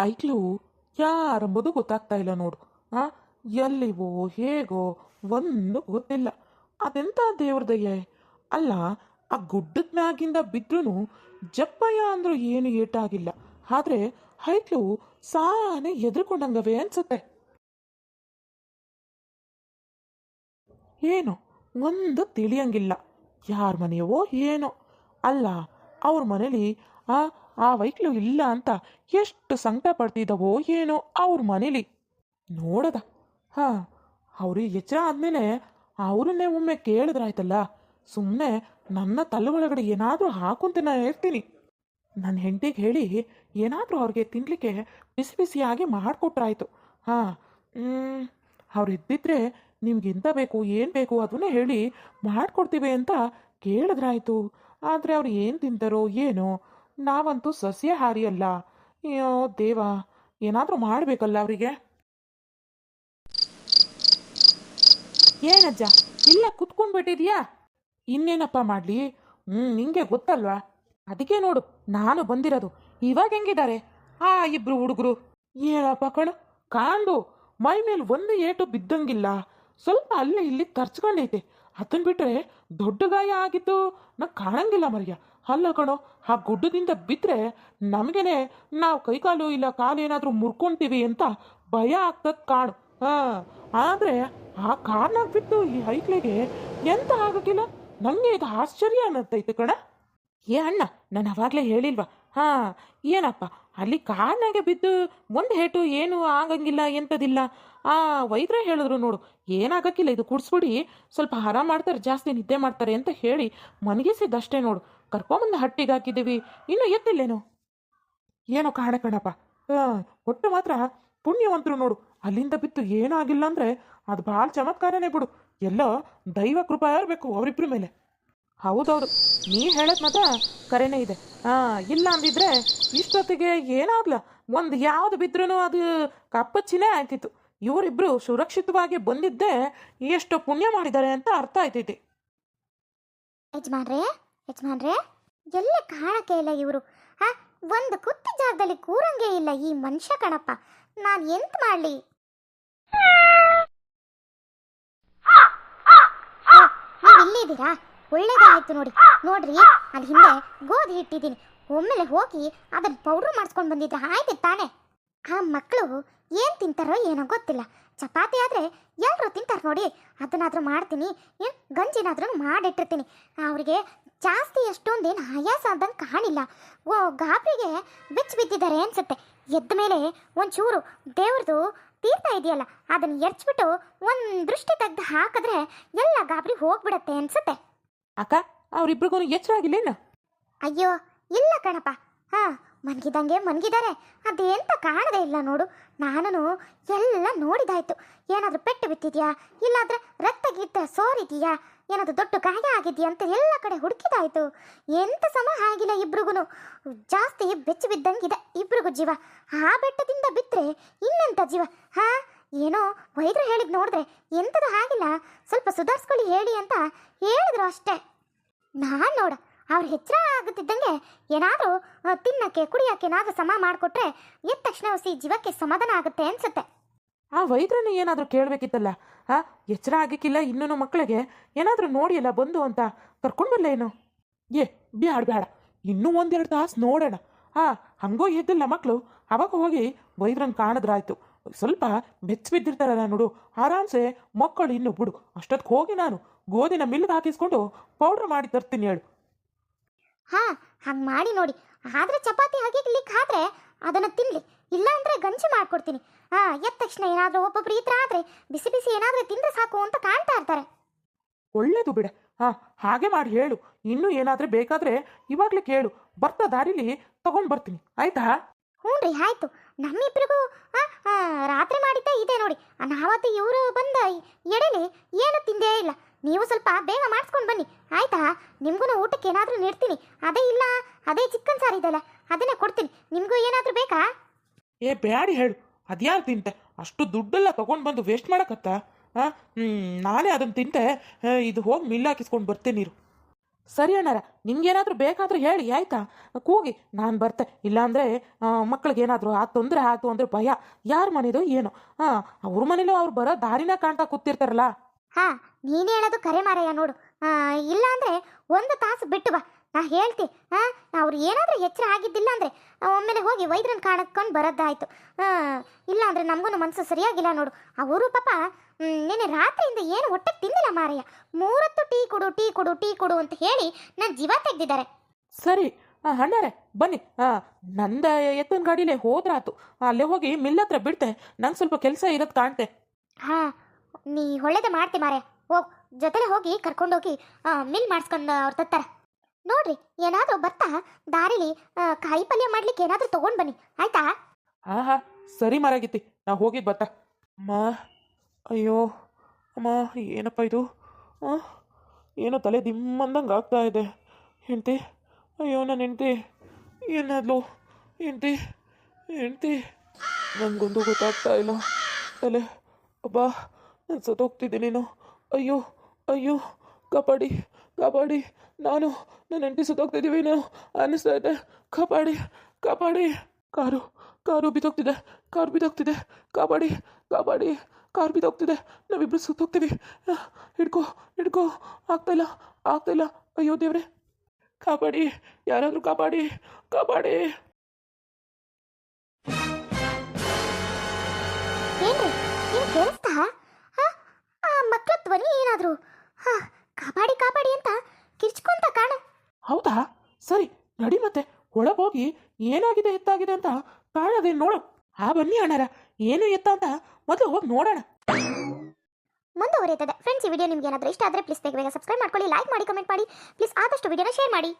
ಐಕ್ಲು ಯಾರಂಬುದು ಗೊತ್ತಾಗ್ತಾ ಇಲ್ಲ ನೋಡು. ಆ, ಎಲ್ಲಿವೋ ಹೇಗೋ ಒಂದು ಗೊತ್ತಿಲ್ಲ. ಅದೆಂತ ದೇವ್ರ ದಯೆ? ಅಲ್ಲ, ಆ ಗುಡ್ಡದ ಮ್ಯಾಗಿಂದ ಬಿದ್ರೂ ಜಪ್ಪಯ್ಯ ಅಂದ್ರೂ ಏನು ಏಟಾಗಿಲ್ಲ. ಆದ್ರೆ ಹೈಕ್ಲು ಸಾನೆ ಎದುರುಕೊಂಡಂಗವೆ ಅನ್ಸುತ್ತೆ. ಏನು, ಒಂದು ತಿಳಿಯಂಗಿಲ್ಲ. ಯಾರ ಮನೆಯವೋ ಏನೋ. ಅಲ್ಲ, ಅವ್ರ ಮನೇಲಿ ಆ ಆ ವೈಕ್ಲು ಇಲ್ಲ ಅಂತ ಎಷ್ಟು ಸಂಕಟ ಪಡ್ತಿದ್ದವೋ ಏನೋ ಅವ್ರ ಮನೇಲಿ. ನೋಡದ. ಹಾಂ, ಅವ್ರಿಗೆ ಎಚ್ಚರ ಆದಮೇಲೆ ಅವ್ರನ್ನೇ ಒಮ್ಮೆ ಕೇಳಿದ್ರಾಯ್ತಲ್ಲ. ಸುಮ್ಮನೆ ನನ್ನ ತಲೆ ಒಳಗಡೆ ಏನಾದರೂ ಹಾಕೊಂತ ಇರ್ತೀನಿ. ನನ್ನ ಹೆಂಡತಿಗೆ ಹೇಳಿ ಏನಾದರೂ ಅವ್ರಿಗೆ ತಿನ್ನಲಿಕ್ಕೆ ಬಿಸಿ ಬಿಸಿಯಾಗಿ ಮಾಡಿಕೊಟ್ರಾಯ್ತು. ಹಾಂ ಅವ್ರು ಇದ್ದಿದ್ರೆ ನಿಮ್ಗೆ ಎಂತ ಬೇಕು, ಏನು ಬೇಕು ಅದನ್ನೇ ಹೇಳಿ ಮಾಡಿಕೊಡ್ತೀವಿ ಅಂತ ಕೇಳಿದ್ರಾಯ್ತು. ಆದರೆ ಅವ್ರು ಏನು ತಿಂತಾರೋ ಏನೋ ನಾವಂತೂ ಸಸ್ಯಾಹಾರಿ ಅಲ್ಲ ಅಯ್ಯೋ, ದೇವ, ಏನಾದರೂ ಮಾಡಬೇಕಲ್ಲ ಅವರಿಗೆ? ಏನಜ್ಜ, ಇಲ್ಲ ಕುತ್ಕೊಂಡ್ಬಿಟ್ಟಿದ್ಯಾ? ಇನ್ನೇನಪ್ಪ ಮಾಡಲಿ? ಹ್ಞೂ ನಿಂಗೆ ಗೊತ್ತಲ್ವಾ? ಅದಕ್ಕೆ ನೋಡು, ನಾನು ಬಂದಿರೋದು. ಇವಾಗ ಹೆಂಗಿದ್ದಾರೆ? ಆ ಇಬ್ರು ಹುಡುಗರು. ಏನಪ್ಪ ಕಣು ಕಾಂಡು ಮೈ ಮೇಲೆ ಒಂದು ಏಟು ಬಿದ್ದಂಗಿಲ್ಲ. ಸ್ವಲ್ಪ ಅಲ್ಲೇ ಇಲ್ಲಿ ತರ್ಚ್ಕೊಂಡೈತೆ. ಅದನ್ನ ಬಿಟ್ರೆ ದೊಡ್ಡ ಗಾಯ ಆಗಿದ್ದು ನಾ ಕಾಣಂಗಿಲ್ಲ ಮರ್ಯ. ಅಲ್ಲ ಕಣೋ, ಆ ಗುಡ್ಡದಿಂದ ಬಿದ್ದರೆ ನಮಗೇನೆ ನಾವು ಕೈಕಾಲು ಇಲ್ಲ ಕಾಲು ಏನಾದರೂ ಮುರ್ಕೊಂತೀವಿ ಅಂತ ಭಯ ಆಗ್ತದ ಕಾಣು. ಹಾಂ, ಆದರೆ ಆ ಕಾರ್ನಾಗ ಬಿದ್ದು ಈ ಹೈಕ್ಲೆಗೆ ಎಂತ ಆಗೋಕ್ಕಿಲ್ಲ ನನಗೆ ಇದು ಆಶ್ಚರ್ಯ ಅನ್ನತ್ತೈತೆ ಕಣ. ಏ ಅಣ್ಣ, ನಾನು ಅವಾಗಲೇ ಹೇಳಿಲ್ವಾ? ಹಾಂ, ಏನಪ್ಪ? ಅಲ್ಲಿ ಕಾರ್ನಾಗೆ ಬಿದ್ದು ಒಂದು ಹೇಟು ಏನು ಆಗಂಗಿಲ್ಲ ಎಂಥದಿಲ್ಲ ಆ ವೈದ್ಯರೇ ಹೇಳಿದ್ರು ನೋಡು, ಏನಾಗಕ್ಕಿಲ್ಲ, ಇದು ಕುಡಿಸ್ಬಿಡಿ, ಸ್ವಲ್ಪ ಆರಾಮ ಮಾಡ್ತಾರೆ, ಜಾಸ್ತಿ ನಿದ್ದೆ ಮಾಡ್ತಾರೆ ಅಂತ ಹೇಳಿ ಮನಗಿಸಿದ್ದಷ್ಟೇ ನೋಡು. ಕರ್ಕೊಂಬಂದು ಹಟ್ಟಿಗೆ ಹಾಕಿದ್ದೀವಿ, ಇನ್ನು ಎತ್ತಿಲ್ಲೇನು? ಏನೋ ಕಾಣ ಕಣಪ್ಪ. ಒಟ್ಟು ಮಾತ್ರ ಪುಣ್ಯವಂತರು ನೋಡು, ಅಲ್ಲಿಂದ ಬಿತ್ತು ಏನೂ ಆಗಿಲ್ಲ ಅಂದರೆ ಅದು ಭಾಳ ಚಮತ್ಕಾರನೇ ಬಿಡು. ಎಲ್ಲೋ ದೈವ ಕೃಪಾ ಇರಬೇಕು ಅವರಿಬ್ಬರ ಮೇಲೆ. ಹೌದೌದು ನೀ ಹೇಳದ್ ಮಾತ್ರ ಕರೆನೇ ಇದೆ ಇಲ್ಲ ಅಂದಿದ್ರೆ ಇಷ್ಟೊತ್ತಿಗೆ ಏನಾಗ್ಲ ಒಂದು ಯಾವ್ದು ಬಿದ್ರೂ ಅದು ಕಪ್ಪಚ್ಚಿನೇ ಆಯ್ತಿತ್ತು ಇವರಿಬ್ರು ಸುರಕ್ಷಿತವಾಗಿ ಬಂದಿದ್ದೆ ಎಷ್ಟು ಪುಣ್ಯ ಮಾಡಿದ್ದಾರೆ ಅಂತ ಅರ್ಥ ಆಯ್ತೈತಿ ಯಜಮಾನ್ರೇ ಎಲ್ಲ ಕಾಣಕ್ಕೆ ಇಲ್ಲ ಇವರು ಹಾ ಒಂದು ಕುತ್ತಿ ಜಾಗದಲ್ಲಿ ಕೂರಂಗೆ ಇಲ್ಲ ಈ ಮನುಷ್ಯ ಕಣಪ್ಪ ನಾನು ಎಂತ ಮಾಡಲಿ ಇಲ್ಲಿದ್ದೀರಾ ಒಳ್ಳೇದಾಯ್ತು ನೋಡಿ. ನೋಡ್ರಿ ಅಲ್ಲಿ ಹಿಂದೆ ಗೋಧಿ ಇಟ್ಟಿದ್ದೀನಿ ಒಮ್ಮೆಲೆ ಹೋಗಿ ಅದನ್ನ ಪೌಡ್ರ್ ಮಾಡಿಸ್ಕೊಂಡು ಬಂದಿದ್ರೆ ಆಯ್ತು ತಾನೆ. ಆ ಮಕ್ಕಳು ಏನು ತಿಂತಾರೋ ಏನೋ ಗೊತ್ತಿಲ್ಲ. ಚಪಾತಿ ಆದರೆ ಎಲ್ಲರೂ ತಿಂತಾರೆ ನೋಡಿ. ಅದನ್ನಾದರೂ ಮಾಡ್ತೀನಿ. ಏನು ಗಂಜಿನಾದ್ರೂ ಮಾಡಿಟ್ಟಿರ್ತೀನಿ. ಅವರಿಗೆ ಜಾಸ್ತಿ ಎಷ್ಟೊಂದೇನು ಆಯಾಸ ಆದಂಗೆ ಕಾಣಿಲ್ಲ. ಓ, ಗಾಬರಿಗೆ ಬೆಚ್ಚ ಬಿದ್ದಿದ್ದಾರೆ ಅನ್ಸುತ್ತೆ. ಎದ್ದ ಮೇಲೆ ಒಂಚೂರು ದೇವ್ರದು ತೀರ್ಥ ಇದೆಯಲ್ಲ, ಅದನ್ನು ಎರ್ಚ್ಬಿಟ್ಟು ಒಂದು ದೃಷ್ಟಿ ತೆಗ್ದು ಹಾಕಿದ್ರೆ ಎಲ್ಲ ಗಾಬರಿ ಹೋಗ್ಬಿಡತ್ತೆ ಅನ್ಸುತ್ತೆ. ಅಕ್ಕ ಅವರಿಬ್ರಿಗೂ ಎಚ್ಚರ ಅಯ್ಯೋ, ಇಲ್ಲ ಕಣಪ್ಪ. ಹಾ, ಮನ್ಗಿದಂಗೆ ಮನ್ಗಿದ್ದಾರೆ ಅದೇಂತ ಕಾಣದೇ ಇಲ್ಲ ನೋಡು. ನಾನು ಎಲ್ಲ ನೋಡಿದಾಯ್ತು. ಏನಾದರೂ ಪೆಟ್ಟು ಬಿತ್ತಿದ್ಯಾ ಇಲ್ಲಾಂದ್ರೆ ರಕ್ತ ಗಿತ್ತ ಸೋರಿದೆಯಾ? ಏನಾದರೂ ದೊಡ್ಡ ಗಾಯ ಆಗಿದೆಯಾ ಅಂತ ಎಲ್ಲ ಕಡೆ ಹುಡುಕಿದಾಯ್ತು. ಎಂತ ಸಮ ಆಗಿಲ್ಲ ಇಬ್ರಿಗೂ ಜಾಸ್ತಿ ಬೆಚ್ಚಿ ಬಿದ್ದಂಗಿದೆ ಇಬ್ರಿಗೂ ಜೀವ. ಆ ಬೆಟ್ಟದಿಂದ ಬಿದ್ದರೆ ಇನ್ನೆಂತ ಜೀವ? ಹಾ? ಏನೋ ವೈದ್ಯರು ಹೇಳಿದ್ ನೋಡಿದ್ರೆ ಎಂಥದ್ದು ಆಗಿಲ್ಲ ಸ್ವಲ್ಪ ಸುಧಾರಿಸ್ಕೊಳ್ಳಿ ಹೇಳಿ ಅಂತ ಹೇಳಿದ್ರು ಅಷ್ಟೇ. ನಾನು ನೋಡ, ಅವ್ರು ಹೆಚ್ಚರ ಆಗುತ್ತಿದ್ದಂಗೆ ಏನಾದರೂ ತಿನ್ನಕ್ಕೆ, ಕುಡಿಯೋಕ್ಕೆ ಏನಾದರೂ ಸಮ ಮಾಡಿಕೊಟ್ರೆ ಎದ್ದ ತಕ್ಷಣ ಹೊಸಿ ಜೀವಕ್ಕೆ ಸಮಾಧಾನ ಆಗುತ್ತೆ ಅನ್ಸುತ್ತೆ. ಆ ವೈದ್ಯರನ್ನು ಏನಾದರೂ ಕೇಳಬೇಕಿತ್ತಲ್ಲ, ಆ? ಎಚ್ಚರ ಆಗಿಕ್ಕಿಲ್ಲ ಇನ್ನೂ ಮಕ್ಕಳಿಗೆ ಏನಾದರೂ ನೋಡಿಯಲ್ಲ ಬಂದು ಅಂತ? ಕರ್ಕೊಂಡು ಬರ್ಲೇನು ಏ, ಬ್ಯಾಡ ಬ್ಯಾಡ. ಇನ್ನೂ ಒಂದೆರಡು ತಾಸು ನೋಡೋಣ. ಆ, ಹಂಗೋ ಎದ್ದಿಲ್ಲ ಮಕ್ಕಳು ಅವಾಗ ಹೋಗಿ ವೈದ್ಯರನ್ನು ಕಾಣಿದ್ರಾಯ್ತು. ಸ್ವಲ್ಪ ಬೆಚ್ಚ ಬಿದ್ದಿರ್ತಾರಲ್ಲ ನೋಡು. ಆರಾಮ್ಸೆ ಮಕ್ಕಳು ಇನ್ನು ಬಿಡು. ಅಷ್ಟೊತ್ತಿಗೆ ಹೋಗಿ ನಾನು ಗೋಧಿನ ಮಿಲ್ಗೆ ಹಾಕಿಸ್ಕೊಂಡು ಪೌಡ್ರ್ ಮಾಡಿ ತರ್ತೀನಿ ಹೇಳು. ಹಾ ಹಂಗೆ ಮಾಡಿ ನೋಡಿ. ಆದರೆ ಚಪಾತಿ ಹಾಕಿಕ್ಲಿಕ್ಕೆ ಆದರೆ ಅದನ್ನು ತಿನ್ನಲಿ ಇಲ್ಲ ಅಂದರೆ ಗಂಜಿ ಮಾಡ್ಕೊಡ್ತೀನಿ. ಹಾಂ ಎದ್ದ ತಕ್ಷಣ ಏನಾದರೂ ಒಬ್ಬೊಬ್ರು ಈ ಥರ ಆದರೆ ಬಿಸಿ ಬಿಸಿ ಏನಾದರೂ ತಿಂದರೆ ಸಾಕು ಅಂತ ಕಾಣ್ತಾ ಇರ್ತಾರೆ. ಒಳ್ಳೇದು ಬಿಡ. ಹಾ ಹಾಗೆ ಮಾಡಿ ಹೇಳು. ಇನ್ನೂ ಏನಾದರೂ ಬೇಕಾದರೆ ಇವಾಗಲೇ ಕೇಳು. ಬರ್ತಾ ದಾರಿಲಿ ತಗೊಂಡು ಬರ್ತೀನಿ. ಆಯ್ತಾ? ಹ್ಞೂ ರೀ ಆಯಿತು. ನಮ್ಮಿಬ್ರಿಗೂ ಆ, ಆ, ರಾತ್ರಿ ಮಾಡಿದ್ದ ಇದೆ ನೋಡಿ ನಾವತ್ತು ಇವರು ಬಂದ ಎಡೆಲಿ ಏನು ತಿಂದೇ ಇಲ್ಲ. ನೀವು ಸ್ವಲ್ಪ ಬೇಗ ಮಾಡಿಸ್ಕೊಂಡು ಬನ್ನಿ. ಆಯ್ತಾ? ನಿಮ್ಗೂ ಊಟಕ್ಕೆ ಏನಾದರೂ ನೀಡ್ತೀನಿ. ಅದೇ ಇಲ್ಲ, ಅದೇ ಚಿಕನ್ ಸಾರು ಇದೆಯಲ್ಲ, ಅದನ್ನೇ ಕೊಡ್ತೀನಿ. ನಿಮಗೂ ಏನಾದರೂ ಬೇಕಾ? ಏ, ಬ್ಯಾಡಿ ಹೇಳು. ಅದ್ಯಾರು ತಿಂತೆ? ಅಷ್ಟು ದುಡ್ಡೆಲ್ಲ ತಗೊಂಡು ಬಂದು ವೇಸ್ಟ್ ಮಾಡೋಕತ್ತ? ಹಾಂ ನಾನೇ ಅದನ್ನು ತಿಂತೆ. ಇದು ಹೋಗಿ ಮಿಲ್ ಹಾಕಿಸ್ಕೊಂಡು ಬರ್ತೇನೆ ನೀರು. ಸರಿ ಅಣ್ಣಾರ, ನಿಮ್ಗೇನಾದರೂ ಬೇಕಾದ್ರೂ ಹೇಳಿ, ಆಯ್ತಾ? ಕೂಗಿ, ನಾನು ಬರ್ತೆ. ಇಲ್ಲಾಂದ್ರೆ ಏನಾದರೂ ಆ ತೊಂದರೆ ಆಯ್ತು ಅಂದ್ರೆ ಭಯ. ಯಾರ ಮನೇದು, ಏನು? ಹಾಂ ಅವ್ರ ಮನೇಲೂ ಅವ್ರು ಬರೋ ದಾರಿನ ಕಾಣ್ತಾ ಕೂತಿರ್ತಾರಲ್ಲ? ಹಾ, ನೀನು ಹೇಳೋದು ಕರೆ ಮಾರಯ್ಯ, ನೋಡು. ಇಲ್ಲಾಂದರೆ ಒಂದು ತಾಸು ಬಿಟ್ಟು ಬಾ. ನಾ ಹೇಳ್ತಿ ಹಾಂ ಅವ್ರು ಏನಾದರೂ ಎಚ್ಚರ ಆಗಿದ್ದಿಲ್ಲ ಅಂದ್ರೆ, ಒಮ್ಮೆಲೆ ಹೋಗಿ ವೈದ್ಯರನ್ನ ಕಾಣಕ್ಕೊಂಡು ಬರೋದಾಯ್ತು ಹಾಂ ಇಲ್ಲಾಂದರೆ ನಮಗೂ ಮನಸ್ಸು ಸರಿಯಾಗಿಲ್ಲ ನೋಡು. ಅವರು ಪಾಪ ನೆನ್ನೆ ರಾತ್ರಿಯಿಂದ ಏನು ಹೊಟ್ಟೆ ತಿಂದಿಲ್ಲ ಮಾರಯ್ಯ. ಮೂರತ್ತು ಟೀ ಕೊಡು ಟೀ ಕೊಡು ಟೀ ಕೊಡು ಅಂತ ಹೇಳಿ ನನ್ನ ಜೀವ ತೆಗೆದಿದ್ದಾರೆ. ಸರಿ ಅಣ್ಣಾರೆ ಬನ್ನಿ. ನಂದ ಎತ್ತಿನ ಗಾಡಿಲೇ ಹೋದ್ರಾತು. ಅಲ್ಲೇ ಹೋಗಿ ಮಿಲ್ ಹತ್ರ ಬಿಡ್ತೆ. ನಂಗೆ ಸ್ವಲ್ಪ ಕೆಲಸ ಇರೋದು ಕಾಣ್ತೆ. ಹಾ ನೀ ಒಳ್ಳೇದೇ ಮಾಡ್ತಿ ಮಾರೆ ಹೋಗ್ ಜೊತೆಲೆ ಹೋಗಿ ಕರ್ಕೊಂಡೋಗಿ ಮಿಲ್ ಮಾಡಿಸ್ಕೊಂಡು ಅವ್ರು ತತ್ತಾರೆ. ನೋಡ್ರಿ ಏನಾದರೂ ಬರ್ತಾ? ದಾರಿಲಿ ಕಾಯಿ ಪಲ್ಯ ಮಾಡ್ಲಿಕ್ಕೆ ಏನಾದರೂ ತಗೊಂಡ್ ಬನ್ನಿ. ಆಯ್ತಾ? ಹಾ ಹಾ ಸರಿ ಮರಾಗಿತ್ತಿ. ನಾ ಹೋಗಿದ್ದು ಬತ್ತ ಅಮ್ಮ ಅಯ್ಯೋ, ಅಮ್ಮ, ಏನಪ್ಪ ಇದು? ಏನೋ ತಲೆ ದಿಮ್ಮಂದಂಗೆ ಆಗ್ತಾ ಇದೆ. ಹೆಂಡ್ತಿ, ಅಯ್ಯೋ ನನ್ನ ಹೆಂಡ್ತಿ, ಏನಾದ್ಲು? ಹೆಂಡ್ತಿ ಹೆಂಡ್ತಿ. ನನಗೊಂದು ಗೊತ್ತಾಗ್ತಾ ಇಲ್ಲ. ತಲೆ, ಅಬ್ಬಾ, ನಾನು ಸತ್ತೋಗ್ತಿದ್ದೆ ನೀನು. ಅಯ್ಯೋ ಅಯ್ಯೋ, ಕಾಪಾಡಿ ಕಾಪಾಡಿ. ನಾನು ನನ್ನ ಹೆಂಡತಿ ಸತ್ತೋಗ್ತಿದ್ದೀವಿ ನಾವು ಅನ್ನಿಸ್ತಾ ಇದೆ. ಕಾಪಾಡಿ ಕಾಪಾಡಿ. ಕಾರು ಕಾರು ಬಿದ್ದೋಗ್ತಿದೆ. ಕಾರು ಬಿದ್ದೋಗ್ತಿದೆ. ಕಾಪಾಡಿ ಕಾಪಾಡಿ. ಕಾರ್ ಬಿದ್ದೋಗ್ತಿದೆ ನಾವಿಬ್ರು ಸುತ್ತೋಗ್ತೀವಿ ಹಿಡ್ಕೋ ಹಿಡ್ಕೋ. ಆಗ್ತಾಯಿಲ್ಲ ಆಗ್ತಾಯಿಲ್ಲ ಅಯ್ಯೋ ದೇವ್ರೆ. ಕಾಪಾಡಿ ಯಾರಾದರೂ ಕಾಪಾಡಿ ಕಾಪಾಡಿ. ಏನ್ರಿ ಏನು ಕೇಳಿಸ್ತಾ? ಮಕ್ಳ ಧ್ವನಿ ಏನಾದ್ರು? ಹಾ ಕಾಪಾಡಿ ಕಾಪಾಡಿ ಅಂತ ಕಿರ್ಚ್ಕೊಂತ ಕಾಣ. ಹೌದಾ? ಸರಿ ನಡಿ ಮತ್ತೆ. ಒಳಗೋಗಿ ಏನಾಗಿದೆ ಎತ್ತಾಗಿದೆ ಅಂತ ಕಾಣದೆ ನೋಡು. ಆ ಬನ್ನಿ ಅಣ್ಣರ. ಏನು ಎತ್ತ ಅಂತ ಮೊದಲು ಹೋಗಿ ನೋಡೋಣ. ಮುಂದುವರಿಯುತ್ತದೆ ಫ್ರೆಂಡ್ಸ್ ಈ ವಿಡಿಯೋ ನಿಮ್ಗೆ ಏನಾದರೂ ಇಷ್ಟ ಆದರೆ ಪ್ಲೀಸ್ ಬೇಗ ಬೇಗ ಸಬ್ಸ್ಕ್ರೈಬ್ ಮಾಡ್ಕೊಳ್ಳಿ ಲೈಕ್ ಮಾಡಿ ಕಮೆಂಟ್ ಮಾಡಿ. ಪ್ಲೀಸ್ ಆದಷ್ಟು ವಿಡಿಯೋನ ಶೇರ್ ಮಾಡಿ.